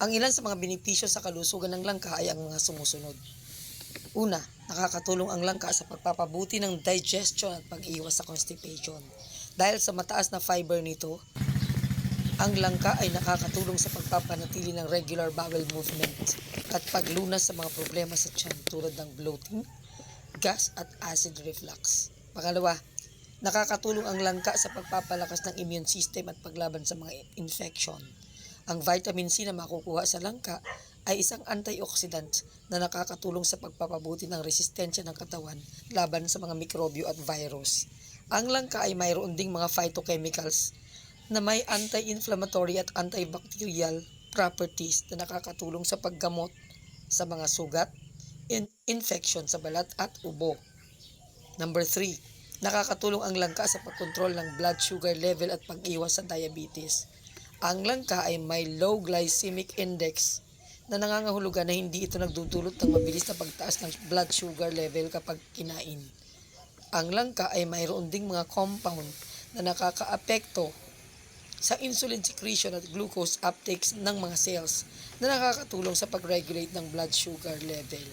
Ang ilan sa mga benepisyo sa kalusugan ng langka ay ang mga sumusunod. Una, nakakatulong ang langka sa pagpapabuti ng digestion at pag-iwas sa constipation. Dahil sa mataas na fiber nito, ang langka ay nakakatulong sa pagpapanatili ng regular bowel movement at paglunas sa mga problema sa tiyan tulad ng bloating, gas at acid reflux. Pangalawa, nakakatulong ang langka sa pagpapalakas ng immune system at paglaban sa mga infection. Ang vitamin C na makukuha sa langka ay isang antioxidant na nakakatulong sa pagpapabuti ng resistensya ng katawan laban sa mga mikrobyo at virus. Ang langka ay mayroon ding mga phytochemicals na may anti-inflammatory at antibacterial properties na nakakatulong sa paggamot sa mga sugat, in- infection sa balat at ubo. Number 3, nakakatulong ang langka sa pagkontrol ng blood sugar level at pag-iwas sa diabetes. Ang langka ay may low glycemic index na nangangahulugan na hindi ito nagdudulot ng mabilis na pagtaas ng blood sugar level kapag kinain. Ang langka ay mayroon ding mga compound na nakakaapekto sa insulin secretion at glucose uptakes ng mga cells na nakakatulong sa pag-regulate ng blood sugar level.